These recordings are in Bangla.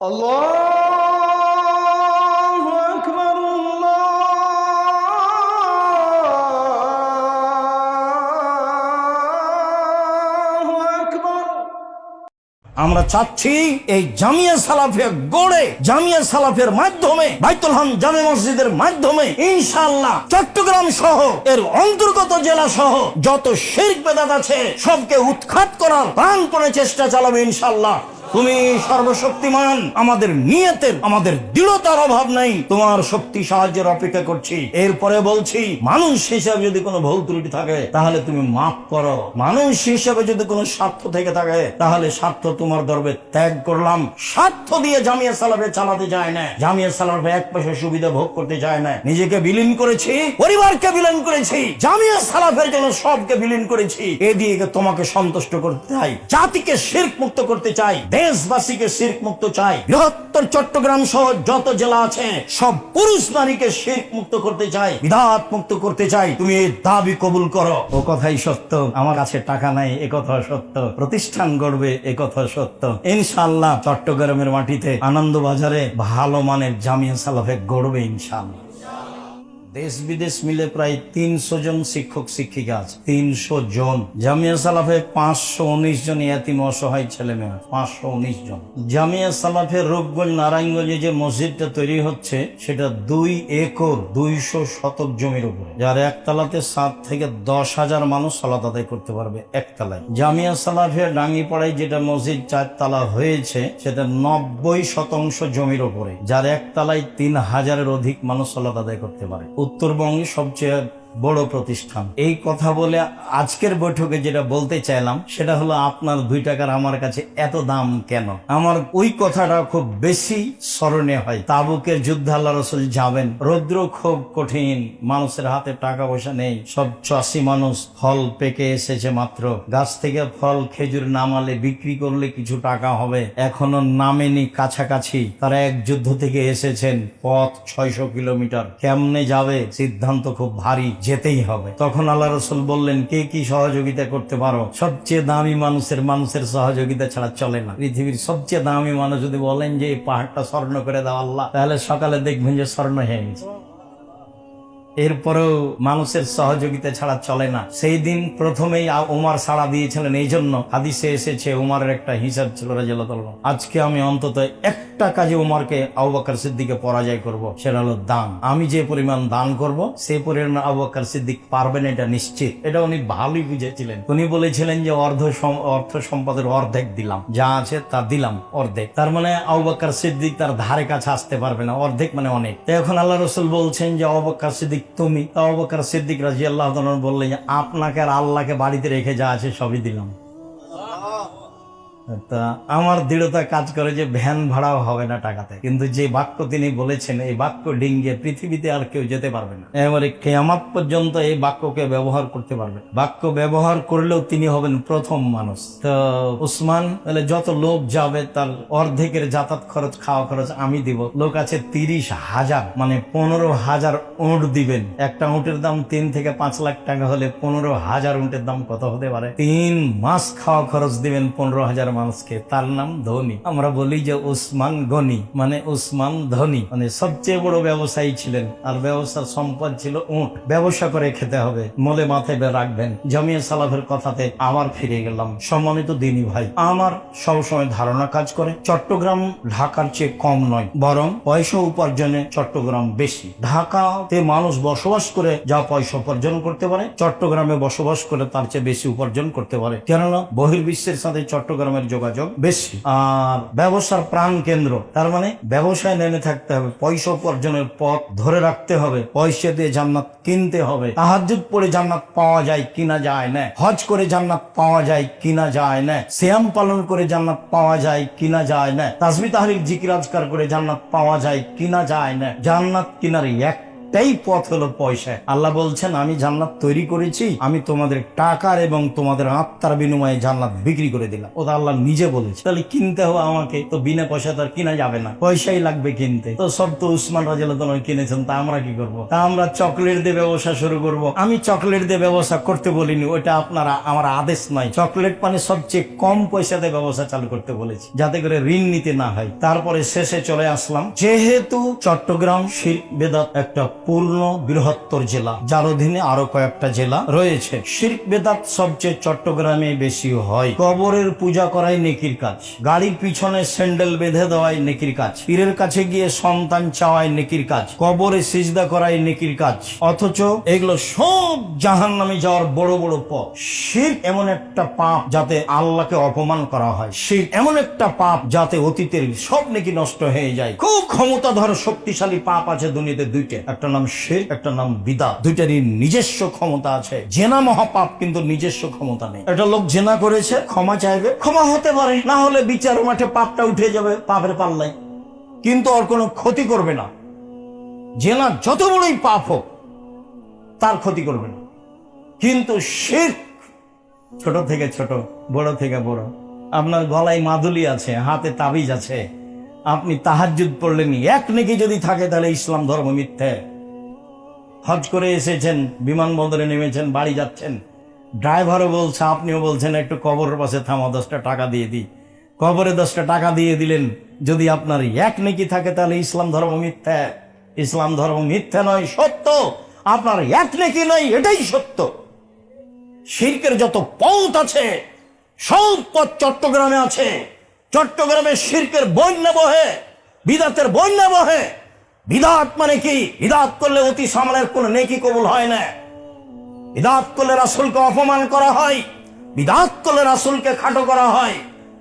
الله أكبر الله أكبر আমরা চাচ্ছি এই জামিয়া সালাফে গড়ে জামিয়া সালাফের মাধ্যমে বাইতুল হাম জামে মসজিদের মাধ্যমে ইনশাআল্লাহ চট্টগ্রাম সহ এর অন্তর্গত জেলা সহ যত শেরক বেদাত আছে সবকে উৎখাত করার প্রাণপণে চেষ্টা চালাবে ইনশাআল্লাহ তুমি সর্বশক্তিমান, আমাদের নিয়তের, আমাদের দৃঢ়তার অভাব নাই। তোমার শক্তি সাহায্যের অপেক্ষা করছি। এরপরে বলছি, মানুষ হিসাবে যদি কোনো ভুল ত্রুটি থাকে, তাহলে তুমি মাফ করো। মানুষ হিসাবে যদি কোনো স্বার্থ থেকে থাকে, তাহলে স্বার্থ তোমার দরবে ত্যাগ করলাম। স্বার্থ দিয়ে জামিয়া সালাফে চালাতে যায় না। জামিয়া সালাফে এক পয়সা সুবিধা ভোগ করতে যায় না। নিজেকে বিলীন করেছি, পরিবারকে বিলীন করেছি, জামিয়া সালাফের জন্য সবকে বিলীন করেছি। এদিকে তোমাকে সন্তুষ্ট করতে চাই, জাতিকে শির্ক মুক্ত করতে চাই। দেশবাসীকে শির্ক মুক্ত চাই। বৃহত্তর চট্টগ্রাম সহ যত জেলা আছে, সব পুরুষ নারীকে শির্ক মুক্ত করতে চাই। বিধাত মুক্ত করতে চাই। তুমি এই দাবি কবুল করো। ও কথাই সত্য। আমার কাছে টাকা নাই, এ কথা সত্য। প্রতিষ্ঠান গড়বে, এ কথা সত্য। ইনশাআল্লাহ চট্টগ্রামের মাটিতে আনন্দবাজারে ভালো মানের জামিয়া সালাফে গড়বে ইনশাআল্লাহ। দেশ বিদেশ মিলে প্রায় তিনশো জন শিক্ষক, শিক্ষিকা আছে। তিনশো জন। জামিয়া সালাফে পাঁচশো উনিশ জন এতিম অসহায় ছেলে মেয়ে পাঁচশো উনিশ জন। জামিয়া সালাফের রূপগঞ্জ নারায়ণগঞ্জে যে মসজিদটা তৈরি হচ্ছে, সেটা দুই একর, দুইশো শতক জমির উপরে। যার একতলাতে সাত থেকে দশ হাজার মানুষ সালাত আদায় করতে পারবে একতলায়। জামিয়া সালাফের ডাঙ্গিপাড়ায় যেটা মসজিদ চারতলা হয়েছে, সেটা নব্বই শতাংশ জমির উপরে। যার একতলায় তিন হাজারের অধিক মানুষ সালাত আদায় করতে পারে। উত্তরবঙ্গে সবচেয়ে বড় প্রতিষ্ঠান। এই কথা বলে আজকের বৈঠকে যেটা বলতে চাইলাম, সেটা হলো আপনার দুই টাকার আমার কাছে এত দাম কেন? আমার ওই কথাটা খুব বেশি স্মরণে হয়। তাবুকের যুদ্ধ আল্লাহ রসুল যাবেন। রৌদ্র খুব কঠিন। মানুষের হাতে টাকা পয়সা নেই। সব চাষি মানুষ ফল পেকে এসেছে মাত্র। গাছ থেকে ফল খেজুর নামালে বিক্রি করলে কিছু টাকা হবে। এখনও নামেনি কাছাকাছি। তারা এক যুদ্ধ থেকে এসেছেন পথ ছয়শো কিলোমিটার। কেমনে যাবে? সিদ্ধান্ত খুব ভারী। যেতেই হবে। তখন আল্লাহ রসুল বললেন, কে কি সহযোগিতা করতে পারো? সবচেয়ে দামি মানুষের মানুষের সহযোগিতা ছাড়া চলে না। পৃথিবীর সবচেয়ে দামি মানুষ যদি বলেন যে, এই পাহাড়টা স্বর্ণ করে দাও আল্লাহ, তাহলে সকালে দেখবেন যে স্বর্ণ হয়ে গেছে। এরপরেও মানুষের সহযোগিতা ছাড়া চলে না। সেই দিন প্রথমেই উমার সাড়া দিয়েছিলেন। এই জন্য হাদিসে এসেছে উমারের একটা হিসাব ছিল রাজিয়াল্লাহু আজকে আমি অন্তত একটা কাজে উমারকে আবু বকর সিদ্দিকে পরাজয় করব, সেটা হলো দান। আমি যে পরিমাণ দান করব সেই পরিমাণ আবু বকর সিদ্দিক পারবেন, এটা নিশ্চিত। এটা উনি ভালোই বুঝেছিলেন। উনি বলেছিলেন যে অর্ধ অর্থ সম্পদের অর্ধেক দিলাম। যা আছে তা দিলাম, অর্ধেক। তার মানে আবু বকর সিদ্দিক তার ধারে কাছে আসতে পারবে না। অর্ধেক মানে অনেক। এখন আল্লাহ রসুল বলছেন যে আবু বকর সিদ্দিক তুমি তো সিদ্দিক রাজি আল্লাহ বললেন আপনাকে আর আল্লাহকে বাড়িতে রেখে যা আছে সবই দিলাম। তা আমার দৃঢ়তা কাজ করে যে ভ্যান ভাড়াও হবে না টাকাতে। কিন্তু যে বাক্য তিনি বলেছেন, এই বাক্য ডিঙ্গে, পৃথিবীতে আর কেউ যেতে পারবে না। এবারে কেয়ামাত পর্যন্ত এই বাক্যকে ব্যবহার করতে পারবে। বাক্য ব্যবহার করলেও তিনি হবেন প্রথম মানুষ। তো উসমান, তাহলে যত লোক যাবে, তার অর্ধেকের যাতায়াত খরচ, খাওয়া খরচ আমি দিব। লোক আছে তিরিশ হাজার মানে পনেরো হাজার উঁট দিবেন। একটা উঁটের দাম তিন থেকে পাঁচ লাখ টাকা হলে পনেরো হাজার উঁটের দাম কত হতে পারে? তিন মাস খাওয়া খরচ দিবেন পনেরো হাজার মানুষকে তার নাম ধনী। আমরা বলি যে উসমান গনি মানে উসমান ধনী। মানে সবচেয়ে বড় ব্যবসায়ী ছিলেন। আর ব্যবসার সম্পদ ছিল উঁট। ব্যবসা করে খেতে হবে। মলে মাথায় রাখবেন। জমিয়া সালাফের কথাতে আবার ফিরে গেলাম। সম্মানিত দিনী ভাই, আমার সবসময় ধারণা কাজ করে, চট্টগ্রাম ঢাকার চেয়ে কম নয়। বরং পয়সা উপার্জনে চট্টগ্রাম বেশি। ঢাকাতে মানুষ বসবাস করে যা পয়সা উপার্জন করতে পারে, চট্টগ্রামে বসবাস করে তার চেয়ে বেশি উপার্জন করতে পারে। কেননা বহির্বিশ্বের সাথে চট্টগ্রামের যোগাযোগ। বেশি। আর ব্যবসার প্রাণ কেন্দ্র। তার মানে ব্যবসায় নেমে থাকতে হবে পয়সা উপার্জনের পথ ধরে রাখতে হবে পয়সা দিয়ে জান্নাত কিনতে হবে তাহাজুদ পড়ে জান্নাত পাওয়া যায় কিনা যায় না হজ করে জান্নাত পাওয়া যায় কিনা যায় না শ্যাম পালন করে জান্নাত পাওয়া যায় কিনা যায় না তাসমি তাহরিক জিকির আজকার করে জান্নাত পাওয়া যায় কিনা যায় না জান্নাত কিনার এক একটাই পথ হলো পয়সা। আল্লাহ বলছেন, আমি জান্নাত তৈরি করেছি, আমি তোমাদের টাকার এবং তোমাদের আত্মার বিনিময়ে জান্নাত বিক্রি করে দিলাম। ওটা আল্লাহ নিজে বলেছে। তাহলে কিনতে হবে আমাকে, তো বিনা পয়সা তো আর কিনা যাবে না। পয়সাই লাগবে কিনতে। তো সব তো উসমান রাজিয়াল কিনেছেন, তা আমরা কি করব? তা আমরা চকলেট দিয়ে ব্যবসা শুরু করব। আমি চকলেট দিয়ে ব্যবসা করতে বলিনি ওটা আপনারা আমার আদেশ নয়। চকলেট পানি সবচেয়ে কম পয়সাতে ব্যবসা চালু করতে বলেছি, যাতে করে ঋণ নিতে না হয়। তারপরে শেষে চলে আসলাম, যেহেতু চট্টগ্রাম শিল্প বেদাত একটা পূর্ণ বৃহত্তর জেলা। যার অধীনে আরও কয়েকটা জেলা রয়েছে। শিল্প বেদাত সবচেয়ে চট্টগ্রামে বেশি হয়। কবরের পূজা করাই নেকির কাজ। গাড়ির পিছনে স্যান্ডেল বেঁধে দেওয়াই নেকির কাজ। পীরের কাছে গিয়ে সন্তান চাওয়াই নেকির কাজ। কবরে সিজদা করাই নেকির কাজ। অথচ এগুলো সব জাহান নামে যাওয়ার বড় বড় পথ। শির এমন একটা পাপ যাতে আল্লাহকে অপমান করা হয়। শির এমন একটা পাপ যাতে অতীতের সব নেকি নষ্ট হয়ে যায়। খুব ক্ষমতাধর, শক্তিশালী পাপ আছে দুনিয়াতে দুইটা। একটা নাম শির একটা নাম বিদা। দুইটারই নিজস্ব ক্ষমতা আছে। জেনা মহাপাপ কিন্তু নিজস্ব ক্ষমতা নেই। একটা লোক জেনা করেছে, ক্ষমা চাইবে। ক্ষমা হতে পারে, না হলে বিচার মাঠে পাপটা উঠে যাবে, পাপের পাল্লাই কিন্তু ওর কোনো ক্ষতি করবে না। জেনা যত বড়ই পাপ হোক, তার ক্ষতি করবে না। কিন্তু শির ছোট থেকে ছোট, বড় থেকে বড়। আপনার গলায় মাদুলি আছে, হাতে তাবিজ আছে। আপনি তাহাজুদ পড়লেন এক নেকি যদি থাকে, তাহলে ইসলাম ধর্ম মিথ্যে। হজ করে এসেছেন, বিমানবন্দরে নেমেছেন, বাড়ি যাচ্ছেন। ড্রাইভারও বলছে, আপনিও বলছেন, একটু কবরের পাশে থামা, দশটা টাকা দিয়ে দিই। কবরে দশটা টাকা দিয়ে দিলেন, যদি আপনার এক নেকি থাকে, তাহলে ইসলাম ধর্ম মিথ্যা। ইসলাম ধর্ম মিথ্যা নয়, সত্য। আপনার এক নেকি নয়, এটাই সত্য। শিল্পের যত পথ আছে, সব পথ চট্টগ্রামে আছে। চট্টগ্রামে শিল্পের বন্যা বহে, বিদাতের বন্যা বহে। বিদাত মানে কি? বিদাত করলে অতি সামলের কোন নেকি কবুল হয় না। বিদাত করলে রাসুলকে অপমান করা হয়। বিদাত করলে রাসুলকে খাটো করা হয়।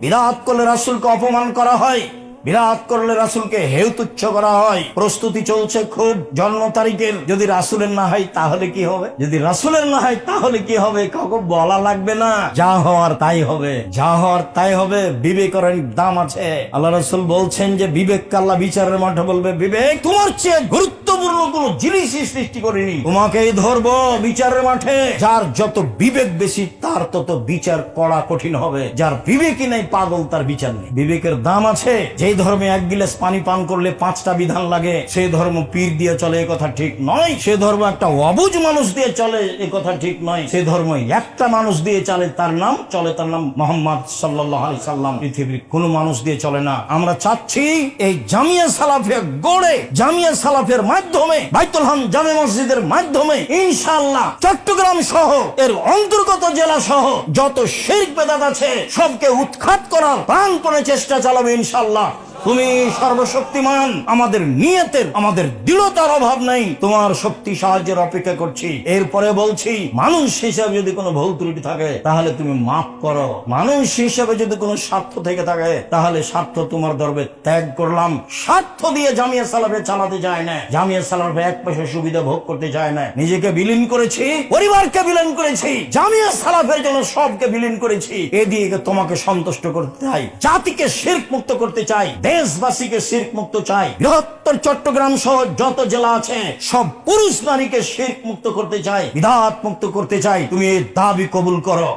বিদাত করলে রাসুলকে অপমান করা হয়। বিরাট করলে রাসুলকে হেউ তুচ্ছ করা হয়। প্রস্তুতি চলছে খুব জন্ম তারিখের। যদি রাসুলের না হয়, তাহলে কি হবে? যদি রাসুলের না হয়, তাহলে কি হবে? কাউকে বলা লাগবে না। যা হওয়ার তাই হবে। যা হওয়ার তাই হবে। বিবেকের দাম আছে। আল্লাহ রসুল বলছেন যে, বিবেক কাল্লা বিচারের মাঠে বলবে, বিবেক, তোমার চেয়ে গুরুত্বপূর্ণ কোন জিনিসই সৃষ্টি করিনি। তোমাকেই ধরবো বিচারের মাঠে। যার যত বিবেক বেশি, তার তত বিচার করা কঠিন হবে। যার বিবেকই নাই, পাগল, তার বিচার নেই। বিবেকের দাম আছে। যেই ধর্মে এক গিলাস পানি পান করলে পাঁচটা বিধান লাগে। সেই ধর্ম পীর দিয়ে চলে, এ কথা ঠিক নয়। সে ধর্ম একটা অবুজ মানুষ দিয়ে চলে, এ কথা ঠিক নয়। সে ধর্ম একটা মানুষ দিয়ে চলে, তার নাম চলে, তার নাম মোহাম্মদ সাল্লাহ আলি সাল্লাম। পৃথিবীর কোনো মানুষ দিয়ে চলে না। আমরা চাচ্ছি এই জামিয়া সালাফিয়া গড়ে, জামিয়া সালাফের মাধ্যমে, বাইতুল হাম জামে মসজিদের মাধ্যমে, ইনশাআল্লাহ চট্টগ্রাম সহ, এর অন্তর্গত জেলা সহ, যত শিরক বেদাত আছে, সবকে উৎখাত করার প্রাণপণে চেষ্টা চালাবে ইনশাআল্লাহ। তুমি সর্বশক্তিমান, আমাদের নিয়তের, আমাদের দৃঢ়তার অভাব নেই। তোমার শক্তি সাহায্যের অপেক্ষা করছি। এরপরে বলছি, মানুষ হিসাবে যদি কোনো ভুল ত্রুটি থাকে, তাহলে তুমি মাফ করো। মানুষ হিসাবে যদি কোনো স্বার্থ থেকে থাকে, তাহলে স্বার্থ তোমার দরবে। ত্যাগ করলাম, স্বার্থ দিয়ে জামিয়া সালাফে চালাতে চায় না। জামিয়া সালাফে এক পয়সা সুবিধা ভোগ করতে চায় না। নিজেকে বিলীন করেছি, পরিবারকে বিলীন করেছি, জামিয়া সালাফের জন্য সবকে বিলীন করেছি। এ দিয়ে তোমাকে সন্তুষ্ট করতে চাই, জাতিকে শির্ক মুক্ত করতে চাই। দেশবাসীকে শির্ক মুক্ত চাই। বৃহত্তর চট্টগ্রাম সহ যত জেলা আছে, সব পুরুষ নারীকে শির্ক মুক্ত করতে চাই বিধাত মুক্ত করতে চাই। তুমি এই দাবি কবুল করো।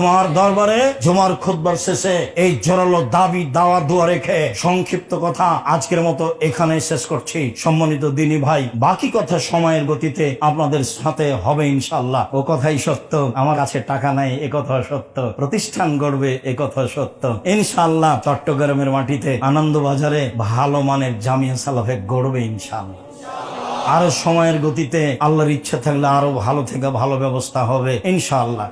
আমার দরবারে জমার খুদ্বার শেষে এই জোরালো দাবি, দাওয়া, দোয়া রেখে সংক্ষিপ্ত কথা আজকের মতো এখানে শেষ করছি। সম্মানিত দিনী ভাই, বাকি কথা সময়ের গতিতে আপনাদের সাথে হবে ইনশাল্লাহ ও কথাই সত্য, আমার কাছে টাকা নাই, এ কথা সত্য। প্রতিষ্ঠান গড়বে, এ কথা সত্য। ইনশাল্লাহ চট্টগ্রামের মাটিতে আনন্দবাজারে ভালো মানের জামিয়া সালাফে গড়বে ইনশাল্লাহ আরও সময়ের গতিতে আল্লাহর ইচ্ছা থাকলে আরও ভালো থেকে ভালো ব্যবস্থা হবে ইনশাআল্লাহ।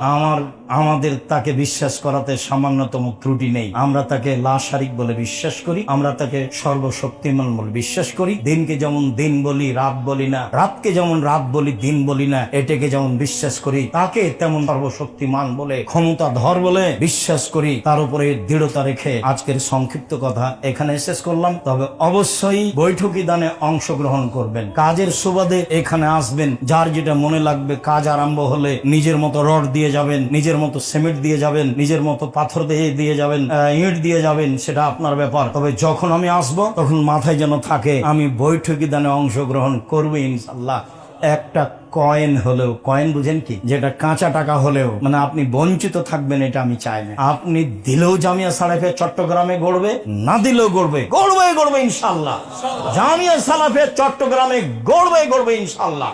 আমার, আমাদের তাকে বিশ্বাস করাতে সামান্যতম ত্রুটি নেই। আমরা তাকে লাশারিক বলে বিশ্বাস করি, আমরা তাকে সর্বশক্তিমান বলে বিশ্বাস করি। দিনকে যেমন দিন বলি, রাত বলি না, রাতকে যেমন রাত বলি, দিন বলি না, এটাকে যেমন বিশ্বাস করি, তাকে তেমন সর্বশক্তিমান বলে ক্ষমতা ধর বলে বিশ্বাস করি। তার উপরে দৃঢ়তা রেখে আজকের সংক্ষিপ্ত কথা এখানে শেষ করলাম। তবে অবশ্যই বৈঠকি দানে অংশগ্রহণ করবেন। কাজের সুবাদে এখানে আসবেন। যার যেটা মনে লাগবে, কাজ আরম্ভ হলে নিজের মতো রড দিয়ে দিয়ে যাবেন, নিজের মতো সিমেন্ট দিয়ে যাবেন, নিজের মতো পাথর দিয়ে দিয়ে যাবেন ইট দিয়ে যাবেন, সেটা আপনার ব্যাপার। তবে যখন আমি আসব, তখন মাথায় যেন থাকে, আমি বৈঠকি দানে অংশগ্রহণ করব ইনশাল্লাহ একটা কয়েন হলেও, কয়েন বুঝেন কি? যেটা কাঁচা টাকা হলেও মানে আপনি বঞ্চিত থাকবেন, এটা আমি চাই না। আপনি দিলেও জামিয়া সালাফে চট্টগ্রামে গড়বে, না দিলেও গড়বে গড়বে গড়বে ইনশাল্লাহ জামিয়া সালাফে চট্টগ্রামে গড়বে গড়বে ইনশাল্লাহ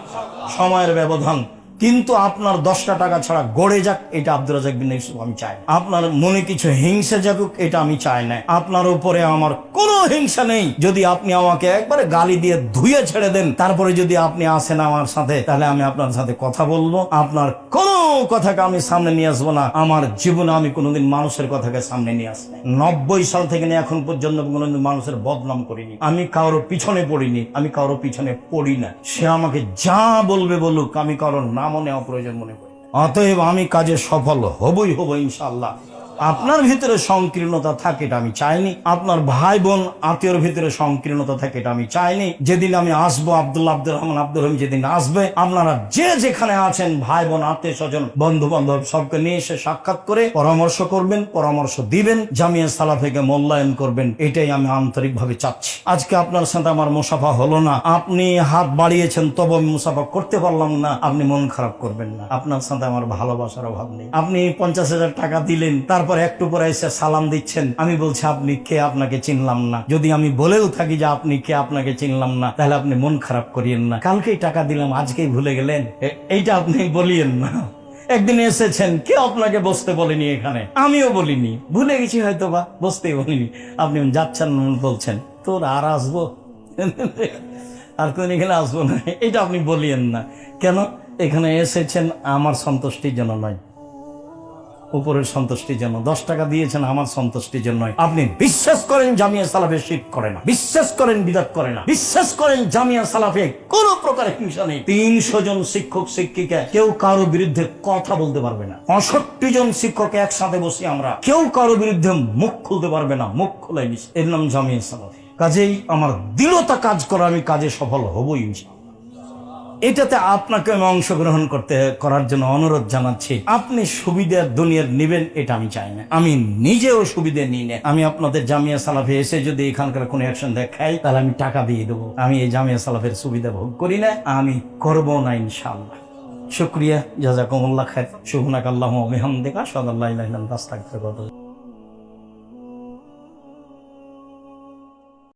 সময়ের ব্যবধান কিন্তু আপনার দশটা টাকা ছাড়া গড়ে যাক, এটা আব্দুল রাজাক বিন ইউসুফ, আমি চাই আপনার মনে কিছু হিংসা জাগুক, এটা আমি চাই না। আপনার উপরে আমার কোনো হিংসা নেই। যদি আপনি আমাকে একবারে গালি দিয়ে ধুয়ে ছেড়ে দেন, তারপরে যদি আপনি আসেন আমার সাথে, তাহলে আমি আপনার সাথে কথা বলব। আপনার কোনো কথাকে আমি সামনে নিয়ে আসব না। আমার জীবনে আমি কোনোদিন মানুষের কথাকে সামনে নিয়ে আসব নব্বই সাল থেকে নিয়ে এখন পর্যন্ত কোনোদিন মানুষের বদনাম করিনি। আমি কারোর পিছনে পড়িনি, আমি কারোর পিছনে পড়ি না। সে আমাকে যা বলবে বলুক, আমি কারোর নামও নেওয়া প্রয়োজন মনে করি। অতএব আমি কাজে সফল হবই হব ইনশাল্লাহ আপনার ভিতরে সংকীর্ণতা থাকে এটা আমি চাইনি। আপনার ভাই বোন আত্মীয়র ভিতরে সংকীর্ণতা থাকে এটা আমি চাইনি। যেদিন আমি আসব, আব্দুল্লাহ আব্দুর রহমান আব্দুল রহিম যেদিন আসবে, আপনারা যে যেখানে আছেন ভাই বোন আত্মীয় স্বজন বন্ধু বান্ধব সবকে নিয়ে এসে সাক্ষাৎ করে পরামর্শ করবেন, পরামর্শ দিবেন, জামিয়া সালাফেকে মূল্যায়ন করবেন, এটাই আমি আন্তরিকভাবে চাচ্ছি। আজকে আপনার সাথে আমার মুসাফা হলো না। আপনি হাত বাড়িয়েছেন, তবে আমি মুসাফা করতে পারলাম না। আপনি মন খারাপ করবেন না। আপনার সাথে আমার ভালোবাসার অভাব নেই। আপনি পঞ্চাশ হাজার টাকা দিলেন, তারপর একটু পরে এসে সালাম দিচ্ছেন। আমি বলছি, আপনি কে? আপনাকে চিনলাম না। যদি আমি বলেও থাকি যে আপনি কে, আপনাকে চিনলাম না, তাহলে আপনি মন খারাপ করিয়েন না। কালকেই টাকা দিলাম, আজকেই ভুলে গেলেন? এইটা আপনি বলিয়েন না। একদিন এসেছেন কে আপনাকে বসতে বলেনি এখানে। আমিও বলিনি। ভুলে গেছি হয়তো বা বসতেই বলিনি। আপনি যাচ্ছেন বলছেন, তোর আর আসব? আর কোন এখানে আসব না। এটা আপনি বলিয়েন না। কেন? এখানে এসেছেন, আমার সন্তুষ্টির জন্য নয়। উপরের সন্তুষ্টির জন্য। দশ টাকা দিয়েছেন, আমার সন্তুষ্টির জন্য। আপনি বিশ্বাস করেন জামিয়া সালাফে শিখ করে না। বিশ্বাস করেন বিদাত করে না। বিশ্বাস করেন জামিয়া সালাফে কোন প্রকার হিংসা নেই। তিনশো জন শিক্ষক, শিক্ষিকা, কেউ কারও বিরুদ্ধে কথা বলতে পারবে না। পঁয়ষট্টি জন শিক্ষক একসাথে বসে আমরা। কেউ কারও বিরুদ্ধে মুখ খুলতে পারবে না। মুখ খুলে নিস এর নাম জামিয়া সালাফে। কাজেই আমার দৃঢ়তা কাজ করা আমি কাজে সফল হবই, ইনশাআল্লাহ। এটাতে আপনাকে আমি অংশগ্রহণ করতে, করার জন্য অনুরোধ জানাচ্ছি। আপনি সুবিধার দুনিয়ার নিবেন, এটা আমি চাই না। আমি নিজেও সুবিধা নিই না। আমি আপনাদের জামিয়া সালাফে এসে যদি এখানকার কোনো অ্যাকশন দেখাই, তাহলে আমি টাকা দিয়ে দেবো। আমি এই জামিয়া সালাফের সুবিধা ভোগ করি না, আমি করব না ইনশাল্লাহ শুক্রিয়া, জাজাকুমুল্লাহ খায় শুভনাক আল্লাহ মেহাম দেখা সদাল্লাহ আস্তাগফিরুল্লাহ